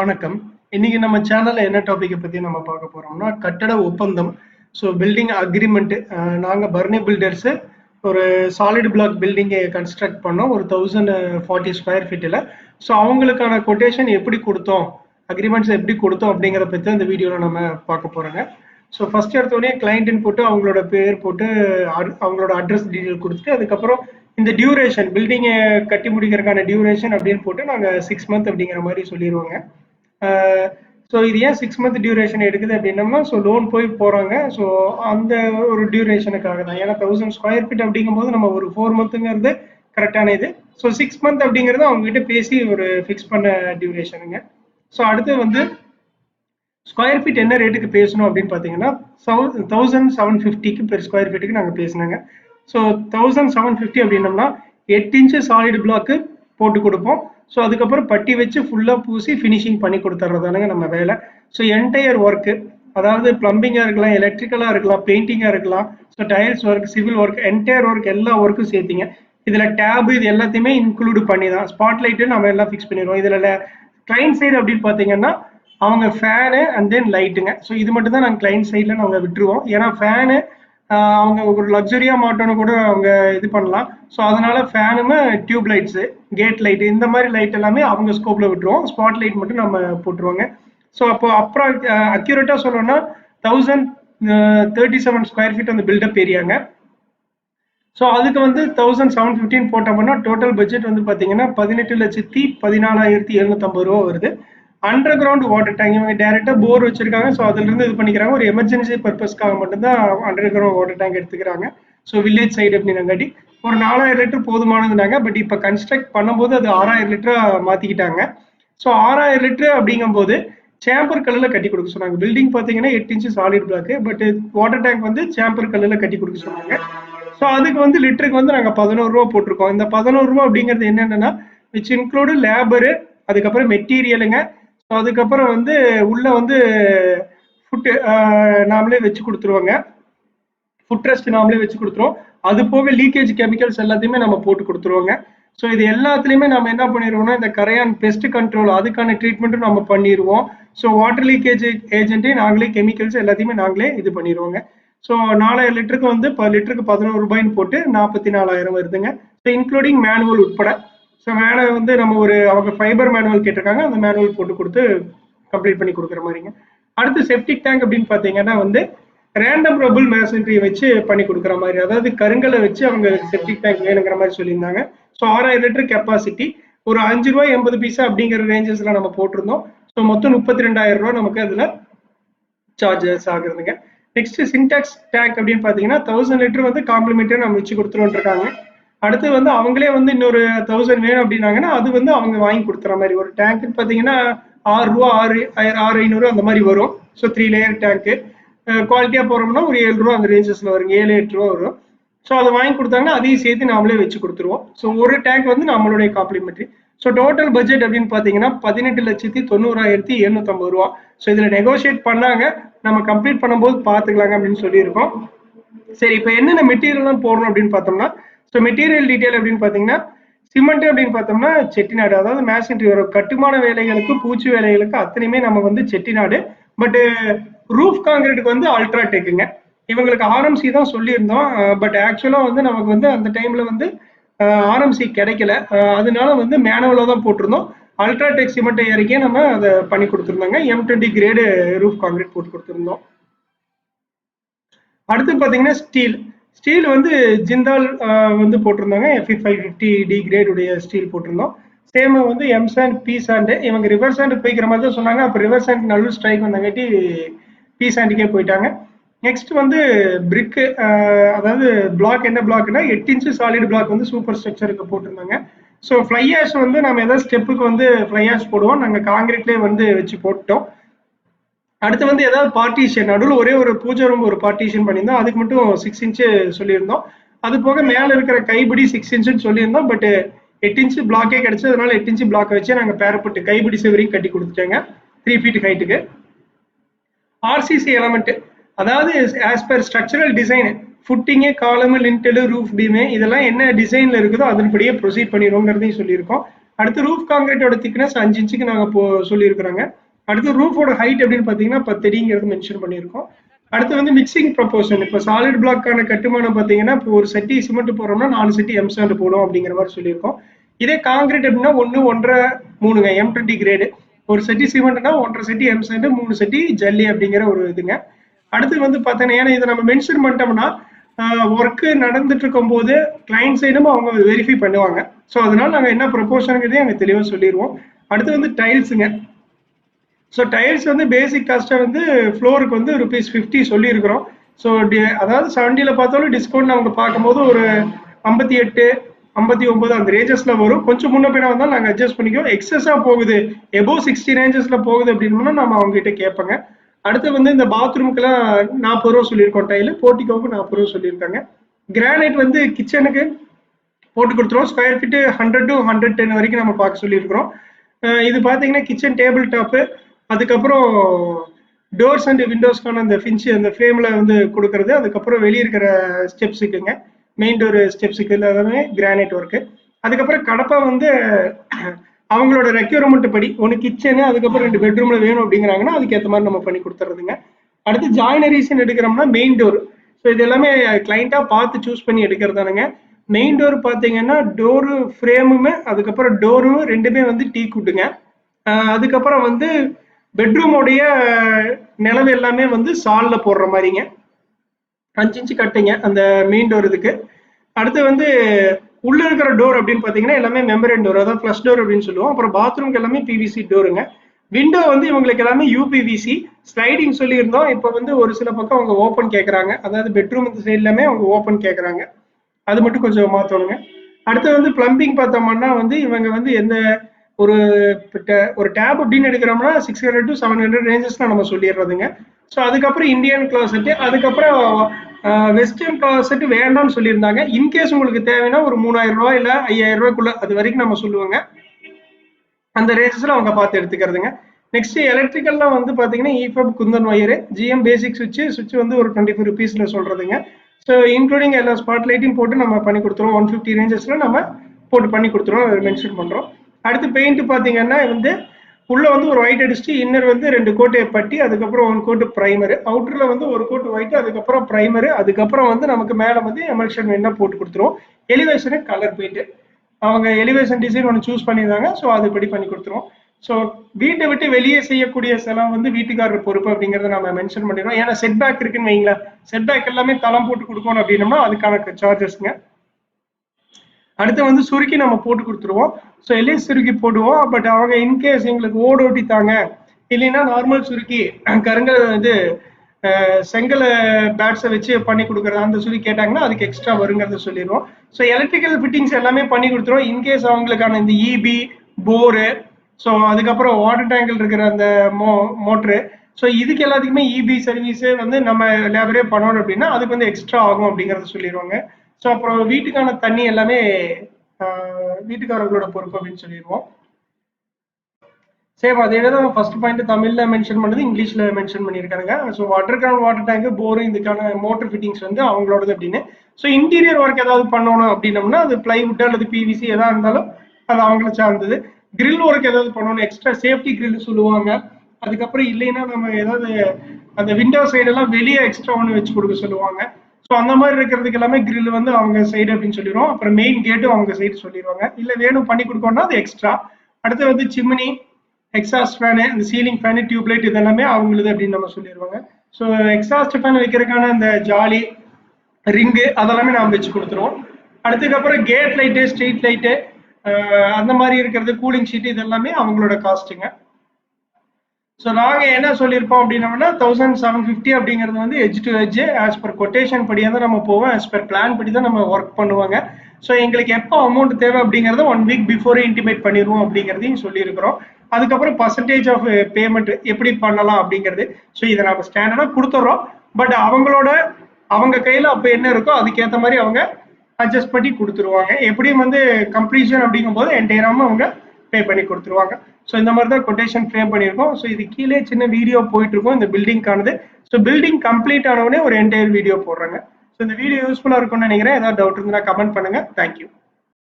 வணக்கம். இன்னைக்கு நம்ம சேனல்ல என்ன டாபிக்கை பத்தி நம்ம பார்க்க போறோம்னா கட்டட ஒப்பந்தம். ஸோ பில்டிங் அக்ரிமெண்ட் நாங்க பர்னி பில்டர்ஸ் ஒரு சாலிட் பிளாக் பில்டிங்கை கன்ஸ்ட்ரக்ட் பண்ணோம். ஒரு தௌசண்ட் ஃபார்ட்டி ஸ்கொயர் ஃபீட்டில் ஸோ அவங்களுக்கான கொட்டேஷன் எப்படி கொடுத்தோம்? அக்ரிமெண்ட்ஸ் எப்படி கொடுத்தோம் அப்படிங்கிற பற்றி அந்த வீடியோவில் நம்ம பார்க்க போகிறோங்க ஸோ ஃபர்ஸ்ட் எடுத்தோடனே கிளைண்ட்னு போட்டு அவங்களோட பேர் போட்டு அட்- அவங்களோட அட்ரஸ் டீட்டெயில் கொடுத்துட்டு அதுக்கப்புறம் இந்த டியூரேஷன் பில்டிங்கை கட்டி முடிக்கிறதுக்கான டியூரேஷன் அப்படின்னு போட்டு நாங்கள் சிக்ஸ் மந்த் அப்படிங்கிற மாதிரி சொல்லிடுவோங்க ஸோ இது ஏன் சிக்ஸ் மந்த் டியூரேஷன் எடுக்குது அப்படின்னம்னா ஸோ லோன் போய் போகிறாங்க ஸோ அந்த ஒரு டியூரேஷனுக்காக தான். ஏன்னா தௌசண்ட் ஸ்கொயர் ஃபீட் அப்படிங்கும்போது நம்ம ஒரு ஃபோர் மந்த்துங்கிறது கரெக்டான இது. ஸோ சிக்ஸ் மந்த் அப்படிங்கிறது அவங்ககிட்ட பேசி ஒரு ஃபிக்ஸ் பண்ண டியூரேஷனுங்க ஸோ அடுத்து வந்து ஸ்கொயர் ஃபீட் என்ன ரேட்டுக்கு பேசணும் அப்படின்னு பார்த்தீங்கன்னா தௌசண்ட் செவன் ஃபிஃப்டிக்கு பெர் ஸ்கொயர் ஃபீட்டுக்கு நாங்கள் பேசினாங்க. ஸோ தௌசண்ட் செவன் ஃபிஃப்டி அப்படின்னம்னா எட்டு இன்ச்சு சாலிட் பிளாக்கு போட்டு கொடுப்போம். ஸோ அதுக்கப்புறம் பட்டி வச்சு ஃபுல்லாக பூசி ஃபினிஷிங் பண்ணி கொடுத்துட்றதானுங்க நம்ம வேலை. ஸோ என்டையர் ஒர்க்கு அதாவது பிளம்பிங்காக இருக்கலாம் எலக்ட்ரிக்கலாக இருக்கலாம் பெயிண்டிங்காக இருக்கலாம் so tiles work civil work entire work எல்லா ஒர்க்கும் சேர்த்திங்க. இதில் டேபு இது எல்லாத்தையுமே இன்க்ளூடு பண்ணி தான் ஸ்பாட்லைட்டு நம்ம எல்லாம் ஃபிக்ஸ் பண்ணிடுவோம். இதில் கிளைண்ட் சைடு அப்படின்னு பார்த்தீங்கன்னா அவங்க ஃபேனு அண்ட் தென் லைட்டுங்க ஸோ இது மட்டும் தான் நாங்கள் கிளைண்ட் சைடில் நாங்கள் விட்டுருவோம். ஏன்னா ஃபேனு அவங்க ஒரு லக்ஸரியாக மாட்டோன்னு கூட அவங்க இது பண்ணலாம். ஸோ அதனால ஃபேனுமே டியூப் லைட்ஸு கேட் லைட் இந்த மாதிரி லைட் எல்லாமே அவங்க ஸ்கோப்பில் விட்டுருவோம். ஸ்பாட் லைட் மட்டும் நம்ம போட்டுருவாங்க. ஸோ அப்போ அப்புறம் அக்யூரேட்டாக சொல்லணும்னா thousand thirty seven square feet அந்த பில்டப் ஏரியாங்க ஸோ அதுக்கு வந்து தௌசண்ட் செவன் ஃபிஃப்டின் போட்டோம்னா டோட்டல் பட்ஜெட் வந்து பார்த்தீங்கன்னா பதினெட்டு லட்சத்தி பதினாலாயிரத்தி எழுநூத்தம்பது ரூபா வருது. அண்டர் கிரவுண்ட் வாட்டர் டேங்க் இவங்க டேரெக்டாக போர் வச்சிருக்காங்க. ஸோ அதுலேருந்து இது பண்ணிக்கிறாங்க. ஒரு எமர்ஜென்சி பர்பஸ்க்காக மட்டும்தான் அண்டர் கிரவுண்ட் வாட்டர் டேங்க் எடுத்துக்கிறாங்க. ஸோ வில்லேஜ் சைடு அப்படின்னாங்காட்டி ஒரு நாலாயிரம் லிட்டர் போதுமானதுனாங்க. பட் இப்போ கன்ஸ்ட்ரக்ட் பண்ணும்போது அது ஆறாயிரம் லிட்டராக மாற்றிக்கிட்டாங்க ஸோ ஆறாயிரம் லிட்டர் அப்படிங்கும்போது சேம்பர் கல்லில் கட்டி கொடுக்க சொன்னாங்க. பில்டிங் பார்த்தீங்கன்னா எட்டு inch solid block but water tank வந்து சேம்பர் கல்லில் கட்டி கொடுக்க சொன்னாங்க. ஸோ அதுக்கு வந்து லிட்டருக்கு வந்து நாங்கள் பதினோரு ரூபா போட்டிருக்கோம். இந்த பதினோரு ரூபா அப்படிங்கிறது என்னென்னா விச் இன்க்ளூடு லேபரு அதுக்கப்புறம் மெட்டீரியலுங்க அதுக்கப்புறம் வந்து உள்ள வந்து ஃபுட்டு நாமளே வச்சு கொடுத்துருவோங்க. ஃபுட் ரெஸ்ட் நாமளே வச்சு கொடுத்துருவோம். அது போக லீக்கேஜ் கெமிக்கல்ஸ் எல்லாத்தையுமே நம்ம போட்டு கொடுத்துருவாங்க. ஸோ இது எல்லாத்துலேயுமே நம்ம என்ன பண்ணிடுவோம்னா இந்த கரையான் பெஸ்ட் கண்ட்ரோல் அதுக்கான ட்ரீட்மெண்ட்டும் நம்ம பண்ணிடுவோம் ஸோ வாட்டர் லீக்கேஜ் ஏஜென்ட்டே நாங்களே கெமிக்கல்ஸ் எல்லாத்தையுமே நாங்களே இது பண்ணிடுவோங்க ஸோ நாலாயிரம் லிட்டருக்கு வந்து இப்போ லிட்டருக்கு பதினோரு ரூபாய்ன்னு போட்டு நாற்பத்தி நாலாயிரம் வருதுங்க. ஸோ இன்க்ளூடிங் மேனுவல் உட்பட ஸோ மேலே வந்து நம்ம ஒரு அவங்க ஃபைபர் மேனுவல் கேட்டிருக்காங்க. அந்த மேனுவல் போட்டு கொடுத்து கம்ப்ளீட் பண்ணி கொடுக்குற மாதிரிங்க. அடுத்து செப்டிக் டேங்க் அப்படின்னு பார்த்தீங்கன்னா வந்து ரேண்டம் ரபுள் மேசன்ட்ரி வச்சு பண்ணி கொடுக்குற மாதிரி. அதாவது கருங்கலை வச்சு அவங்க செப்டிக் டேங்க் வேணுங்கிற மாதிரி சொல்லியிருந்தாங்க. ஸோ ஆறாயிரம் லிட்டர் கெப்பாசிட்டி ஒரு அஞ்சு ரூபாய் எண்பது பைசா அப்படிங்கிற ரேஞ்சஸ்ல நம்ம போட்டிருந்தோம். ஸோ மொத்தம் முப்பத்தி ரெண்டாயிரம் ரூபாய் நமக்கு அதில் சார்ஜஸ் ஆகுறதுங்க நெக்ஸ்ட் சின்டாக்ஸ் டேங்க் அப்படின்னு பார்த்தீங்கன்னா தௌசண்ட் லிட்டர் வந்து காம்ப்ளிமெண்ட்டாக நம்ம வச்சு கொடுத்துருவோம் இருக்காங்க அடுத்து வந்து அவங்களே வந்து இன்னொரு தௌசண்ட் வேணும் அப்படின்னாங்கன்னா அது வந்து அவங்க வாங்கி கொடுத்துற மாதிரி ஒரு டேங்க்குன்னு பார்த்தீங்கன்னா ஆறு ரூபா ஆறு ஆயிரம் ஆறு ஐநூறு அந்த மாதிரி வரும். ஸோ த்ரீ லேயர் டேங்க்கு குவாலிட்டியாக போகிறோம்னா ஒரு ஏழு ரூபா அந்த ரேஞ்சஸில் வரும். ஏழு எட்டு ரூபா வரும். ஸோ அதை வாங்கி கொடுத்தாங்கன்னா அதையும் சேர்த்து நாமளே வச்சு கொடுத்துருவோம். ஸோ ஒரு டேங்க் வந்து நம்மளுடைய காம்ப்ளிமெண்ட்ரி ஸோ டோட்டல் பட்ஜெட் அப்படின்னு பார்த்தீங்கன்னா பதினெட்டு லட்சத்தி தொண்ணூறாயிரத்தி எழுநூத்தம்பது ரூபா. ஸோ இதில் நெகோஷியேட் பண்ணாங்க. நம்ம கம்ப்ளீட் பண்ணும்போது பார்த்துக்கலாங்க அப்படின்னு சொல்லியிருக்கோம். சரி இப்போ என்னென்ன மெட்டீரியல்லாம் போடணும் அப்படின்னு பார்த்தோம்னா ஸோ மெட்டீரியல் டீட்டெயில் அப்படின்னு பார்த்தீங்கன்னா சிமெண்ட் அப்படின்னு பார்த்தோம்னா செட்டிநாடு. அதாவது மேசன்ட்ரி வரும் கட்டுமான வேலைகளுக்கு பூச்சி வேலைகளுக்கு அத்தனையுமே நம்ம வந்து செட்டிநாடு. பட்டு ரூஃப் காங்கிரீட்டுக்கு வந்து அல்ட்ரா டெக்குங்க இவங்களுக்கு ஆர்எம்சி தான் சொல்லியிருந்தோம். பட் ஆக்சுவலாக வந்து நமக்கு வந்து அந்த டைமில் வந்து ஆர்எம்சி கிடைக்கல. அதனால வந்து மேனுவலாக தான் போட்டிருந்தோம். அல்ட்ராடெக் சிமெண்ட் இறக்கியே நம்ம அதை பண்ணி கொடுத்துருந்தோங்க. M twenty grade roof concrete போட்டு கொடுத்துருந்தோம். அடுத்து பார்த்தீங்கன்னா ஸ்டீல் ஸ்டீல் வந்து ஜிந்தால் வந்து போட்டிருந்தாங்க. Fe five fifty D grade உடைய ஸ்டீல் போட்டிருந்தோம். சேம் வந்து எம் சாண்ட் பி சாண்டு இவங்க ரிவர் சாண்டு போய்க்கிற மாதிரி தான் சொன்னாங்க. அப்போ ரிவர் சாண்ட் நல்ல ஸ்ட்ரைக் வந்தங்காட்டி பி சாண்டுக்கே போயிட்டாங்க. நெக்ஸ்ட் வந்து பிரிக்கு அதாவது பிளாக் என்ன பிளாக்னா எட்டு இன்ச்சு சாலிட் பிளாக் வந்து சூப்பர் ஸ்ட்ரக்சருக்கு போட்டிருந்தாங்க. ஸோ ஃப்ளை ஆஷ் வந்து நம்ம ஏதாவது ஸ்டெப்புக்கு வந்து ஃப்ளை ஆஷ் போடுவோம். நாங்கள் காங்கிரீட்லேயே வந்து வச்சு போட்டோம் அடுத்து வந்து ஏதாவது பார்ட்டிஷன் நடுவில் ஒரே ஒரு பூஜை ரூம் ஒரு பார்ட்டிஷன் பண்ணியிருந்தோம். அதுக்கு மட்டும் சிக்ஸ் இன்ச்சு சொல்லியிருந்தோம். அது போக மேலே இருக்கிற கைபிடி சிக்ஸ் இன்ச்சுன்னு சொல்லியிருந்தோம். பட் எட்டு இன்ச்சு பிளாக்கே கிடச்சி அதனால எட்டு இன்ச்சு பிளாக் வச்சு நாங்கள் பேரப்பட்டு கைபிடி சிவரையும் கட்டி கொடுத்துட்டேங்க. த்ரீ ஃபீட் ஹைட்டுக்கு ஆர்சிசி எலமெண்ட் அதாவது as per structural design footing column lintel roof beam இதெல்லாம் என்ன டிசைனில் இருக்குதோ அதன்படியே ப்ரொசீட் பண்ணிடுவோங்கிறதையும் சொல்லியிருக்கோம். அடுத்து ரூஃப் காங்கிரீட்டோட திக்னஸ் அஞ்சு இன்ச்சுக்கு நாங்கள் போ சொல்லியிருக்கிறோங்க. அடுத்து ரூஃபோட ஹைட் அப்படின்னு பார்த்தீங்கன்னா பத்து அடிங்கிறது மென்ஷன் பண்ணியிருக்கோம். அடுத்து வந்து மிக்சிங் ப்ரொபோஷன் இப்போ சாலிட் பிளாக்கான கட்டுமானம் பார்த்தீங்கன்னா இப்போ ஒரு செட்டி சிமெண்ட் போடுறோம்னா நாலு செட்டி எம் சாண்ட் போடும் அப்படிங்கிற மாதிரி சொல்லியிருக்கோம். இதே காங்கிரீட் அப்படின்னா ஒன்று ஒன்றரை மூணுங்க எம் டுவெண்ட்டி கிரேடு ஒரு செட்டி சிமெண்ட்னா ஒன்றரை செட்டி எம் சாண்ட் மூணு செட்டி ஜல்லி அப்படிங்கிற ஒரு இதுங்க. அடுத்து வந்து பார்த்தீங்கன்னா ஏன்னா இதை நம்ம மென்ஷன் பண்ணிட்டோம்னா ஒர்க்கு நடந்துட்டு இருக்கும் போது கிளைண்ட் சைடும் அவங்க வெரிஃபை பண்ணுவாங்க. ஸோ அதனால நாங்கள் என்ன ப்ரொபோஷனுங்கிறதையும் அங்கே தெளிவாக சொல்லிடுவோம் அடுத்து வந்து டைல்ஸுங்க ஸோ டைல்ஸ் வந்து பேசிக் காஸ்ட்டாக வந்து ஃப்ளோருக்கு வந்து ருபீஸ் ஃபிஃப்டி சொல்லியிருக்கிறோம். ஸோ அதாவது செவன்ட்டியில் பார்த்தாலும் டிஸ்கவுண்ட் அவங்க பார்க்கும்போது ஒரு ஐம்பத்தி எட்டு ஐம்பத்தி ஒம்பது அந்த ரேஞ்சஸில் வரும். கொஞ்சம் முன்ன பின்னா வந்தால் நாங்கள் அட்ஜஸ்ட் பண்ணிக்குவோம். எக்ஸஸாக போகுது. எபோவ் சிக்ஸ்டி ரேஞ்சஸில் போகுது அப்படின்னா நம்ம அவங்ககிட்ட கேட்பேங்க. அடுத்து வந்து இந்த பாத்ரூமுக்கெல்லாம் நாற்பது ரூபா சொல்லியிருக்கோம் டைலு போர்ட்டிகோவுக்கு நாற்பது ரூபா சொல்லியிருக்காங்க. கிரானைட் வந்து கிச்சனுக்கு போட்டு கொடுத்துருவோம். Square feet hundred to hundred ten வரைக்கும் நம்ம பார்க்க சொல்லியிருக்கிறோம். இது பார்த்தீங்கன்னா கிச்சன் டேபிள் டாப்பு அதுக்கப்புறம் டோர்ஸ் அண்ட் விண்டோஸ்க்கான அந்த ஃபின்ச்சு அந்த ஃப்ரேமில் வந்து கொடுக்கறது. அதுக்கப்புறம் வெளியே இருக்கிற ஸ்டெப்ஸுக்குங்க மெயின் டோர் ஸ்டெப்ஸுக்கு எல்லாமே கிரானைட் ஒர்க்கு அதுக்கப்புறம் கடப்பா வந்து அவங்களோட ரெக்யூர்மெண்ட் படி ஒன்று கிச்சனு அதுக்கப்புறம் ரெண்டு பெட்ரூமில் வேணும் அப்படிங்கிறாங்கன்னா அதுக்கேற்ற மாதிரி நம்ம பண்ணி கொடுத்துறதுங்க. அடுத்து ஜாயினரிசன் எடுக்கிறோம்னா மெயின் டோர் ஸோ இது எல்லாமே கிளைண்ட்டாக பார்த்து சூஸ் பண்ணி எடுக்கிறதானுங்க மெயின் டோர் பார்த்தீங்கன்னா டோரு ஃப்ரேமுமே அதுக்கப்புறம் டோரும் ரெண்டுமே வந்து டீ குட்டுங்க. அதுக்கப்புறம் வந்து பெட்ரூமோடைய நிலவு எல்லாமே வந்து சாலில் போடுற மாதிரிங்க. அஞ்சு இன்ச்சு கட்டுங்க அந்த மெயின் டோர் இதுக்கு. அடுத்து வந்து உள்ள இருக்கிற டோர் அப்படின்னு பார்த்தீங்கன்னா எல்லாமே மெம்பரேன் டோர் அதாவது ஃப்ளஷ் டோர் அப்படின்னு சொல்லுவோம். அப்புறம் பாத்ரூம்க்கு எல்லாமே பிவிசி டோருங்க விண்டோ வந்து இவங்களுக்கு எல்லாமே யூபிவிசி ஸ்லைடிங் சொல்லியிருந்தோம். இப்போ வந்து ஒரு சில பக்கம் அவங்க ஓப்பன் கேட்குறாங்க அதாவது பெட்ரூம் இந்த சைட்லாமே அவங்க ஓப்பன் கேட்குறாங்க அது மட்டும் கொஞ்சம் மாற்றணுங்க அடுத்து வந்து பிளம்பிங் பார்த்தோம்னா வந்து இவங்க வந்து எந்த ஒரு ஒரு டேப் அப்படின்னு எடுக்கிறோம்னா six hundred to seven hundred ரேஞ்சஸ்ல நம்ம சொல்லிடுறதுங்க. ஸோ அதுக்கப்புறம் இந்தியன் கிளாசெட்டு அதுக்கப்புறம் வெஸ்டர்ன் கிளாசெட் வேண்டாம்னு சொல்லியிருந்தாங்க. இன்கேஸ் உங்களுக்கு தேவைன்னா ஒரு மூணாயிரம் ரூபாய் இல்லை ஐயாயிரம் ரூபாய்க்குள்ள அது வரைக்கும் நம்ம சொல்லுவோங்க. அந்த ரேஞ்சஸில் அவங்க பார்த்து எடுத்துக்கிறதுங்க. நெக்ஸ்ட் எலக்ட்ரிக்கல்லாம் வந்து பார்த்தீங்கன்னா இஃபப் குந்தன் ஒயரு ஜிஎம் பேசிக் சுவிட்ச் சுவிட்ச் வந்து ஒரு டுவெண்ட்டி ஃபோர் ருபீஸில் சொல்கிறதுங்க ஸோ இன்க்ளூடிங் எல்லா ஸ்பாட் லைட்டையும் போட்டு நம்ம பண்ணி கொடுத்துருவோம். ஒன் ஃபிஃப்டி ரேஞ்சஸில் நம்ம போட்டு பண்ணி கொடுத்துருவோம். மென்ஷன் பண்ணுறோம் அடுத்து பெயிண்ட் பார்த்தீங்கன்னா வந்து உள்ளே வந்து ஒரு ஒயிட் அடிச்சுட்டு இன்னர் வந்து ரெண்டு கோட்டையை பட்டி அதுக்கப்புறம் ஒன் கோட்டு ப்ரைமரு அவுட்டரில் வந்து ஒரு கோட்டு ஒயிட் அதுக்கப்புறம் ப்ரைமரு அதுக்கப்புறம் வந்து நமக்கு மேலே வந்து எமல்ஷன் வேணா போட்டு கொடுத்துருவோம். எலிவேஷனு கலர் பெயிண்ட்டு அவங்க எலிவேஷன் டிசைன் ஒன்று சூஸ் பண்ணியிருந்தாங்க ஸோ அதுபடி பண்ணி கொடுத்துருவோம். ஸோ வீட்டை விட்டு வெளியே செய்யக்கூடிய செலவு வந்து வீட்டுக்காரர் பொறுப்பு அப்படிங்கிறத நம்ம மென்ஷன் பண்ணிடுறோம் ஏன்னா செட் பேக் இருக்குன்னு வைங்களேன். செட் பேக் எல்லாமே தளம் போட்டு கொடுக்கணும் அப்படின்னோம்னா அதுக்கான சார்ஜஸ்ங்க அடுத்து வந்து சுருக்கி நம்ம போட்டு கொடுத்துருவோம். ஸோ எல்ஐ சுருக்கி போடுவோம். பட் அவங்க இன்கேஸ் எங்களுக்கு ஓடு ஓட்டித்தாங்க. இல்லைன்னா நார்மல் சுருக்கி கருங்கல் இது செங்கல் பேட்ஸை வச்சு பண்ணி கொடுக்குறது அந்த சொல்லி கேட்டாங்கன்னா அதுக்கு எக்ஸ்ட்ரா வருங்கிறத சொல்லிடுவோம். ஸோ எலக்ட்ரிக்கல் ஃபிட்டிங்ஸ் எல்லாமே பண்ணி கொடுத்துருவோம். இன்கேஸ் அவங்களுக்கான இந்த இபி போரு ஸோ அதுக்கப்புறம் வாட்டர் டேங்கில் இருக்கிற அந்த மோ மோட்ரு ஸோ இதுக்கு எல்லாத்துக்குமே இபி சர்வீஸு வந்து நம்ம லேபரே பண்ணணும் அப்படின்னா அதுக்கு வந்து எக்ஸ்ட்ரா ஆகும் அப்படிங்கிறத சொல்லிடுவாங்க. ஸோ அப்புறம் வீட்டுக்கான தண்ணி எல்லாமே வீட்டுக்காரங்களோட பொறுப்பு அப்படின்னு சொல்லிடுவோம். சேம் அதே தான் ஃபர்ஸ்ட் பாயிண்ட் தமிழ்ல மென்ஷன் பண்ணது இங்கிலீஷ்ல மென்ஷன் பண்ணியிருக்காங்க so water ground water tank bore இதுக்கான மோட்டர் ஃபிட்டிங்ஸ் வந்து அவங்களோடது அப்படின்னு. ஸோ இன்டீரியர் ஒர்க் ஏதாவது பண்ணணும் அப்படின்னம்னா அது பிளைவுட் அல்லது பிவிசி எதாக இருந்தாலும் அது அவங்கள சார்ந்தது. கிரில் ஒர்க் ஏதாவது பண்ணணும் எக்ஸ்ட்ரா சேஃப்டி கிரில் சொல்லுவாங்க. அதுக்கப்புறம் இல்லைன்னா நம்ம ஏதாவது அந்த விண்டோ சைடெல்லாம் வெளியே எக்ஸ்ட்ரா ஒன்று வச்சு கொடுக்க சொல்லுவாங்க. ஸோ அந்த மாதிரி இருக்கிறதுக்கு எல்லாமே கிரில் வந்து அவங்க சைடு அப்படின்னு சொல்லிடுவோம் அப்புறம் மெயின் கேட்டும் அவங்க சைடு சொல்லிடுவாங்க. இல்லை வேணும் பண்ணி கொடுக்கணும்னா அது எக்ஸ்ட்ரா அடுத்து வந்து சிம்னி எக்ஸாஸ்ட் ஃபேனு இந்த சீலிங் ஃபேனு டியூப்லைட் இதெல்லாமே அவங்களுது அப்படின்னு நம்ம சொல்லிடுவாங்க. ஸோ எக்ஸாஸ்ட் ஃபேன் வைக்கிறதுக்கான அந்த ஜாலி ரிங்கு அதெல்லாமே நாம் வச்சு கொடுத்துருவோம். அடுத்ததுக்கப்புறம் கேட் லைட்டு ஸ்ட்ரீட் லைட்டு அந்த மாதிரி இருக்கிறது கூலிங் ஷீட் இதெல்லாமே அவங்களோட காஸ்ட்டுங்க ஸோ நாங்கள் என்ன சொல்லியிருப்போம் அப்படின்னா தௌசண்ட் செவன் ஃபிஃப்டி அப்படிங்கிறது வந்து edge to edge as per quotation படியாக தான் நம்ம போவோம் ஆஸ் பர் பிளான் படி தான் நம்ம ஒர்க் பண்ணுவாங்க. ஸோ எங்களுக்கு எப்போ அமௌண்ட் தேவை அப்படிங்கிறத ஒன் வீக் பிஃபோரே இன்டிமேட் பண்ணிடுவோம் அப்படிங்கிறதையும் சொல்லியிருக்கிறோம். அதுக்கப்புறம் பர்சன்டேஜ் ஆஃப் பேமெண்ட் எப்படி பண்ணலாம் அப்படிங்கிறது ஸோ இதை நம்ம ஸ்டாண்டர்டாக கொடுத்துட்றோம். பட் அவங்களோட அவங்க கையில் அப்போ என்ன இருக்கோ அதுக்கேற்ற மாதிரி அவங்க அட்ஜஸ்ட் பண்ணி கொடுத்துருவாங்க. எப்படியும் வந்து கம்ப்ளீஷன் அப்படிங்கும்போது என்டையராமல் அவங்க பே பண்ணி கொடுத்துருவாங்க. ஸோ இந்த மாதிரி தான் கொட்டேஷன் ஃப்ரேம் பண்ணியிருக்கோம். ஸோ இது கீழே சின்ன வீடியோ போயிட்டு இருக்கும் இந்த பில்டிங்கானது ஸோ பில்டிங் கம்ப்ளீட் ஆனவுடனே ஒரு என்டையர் வீடியோ போடுறாங்க. ஸோ இந்த வீடியோ யூஸ்ஃபுல்லாக இருக்கும்னு நினைக்கிறேன். ஏதாவது டவுட் இருந்தால் கமெண்ட் பண்ணுங்க. தேங்க்யூ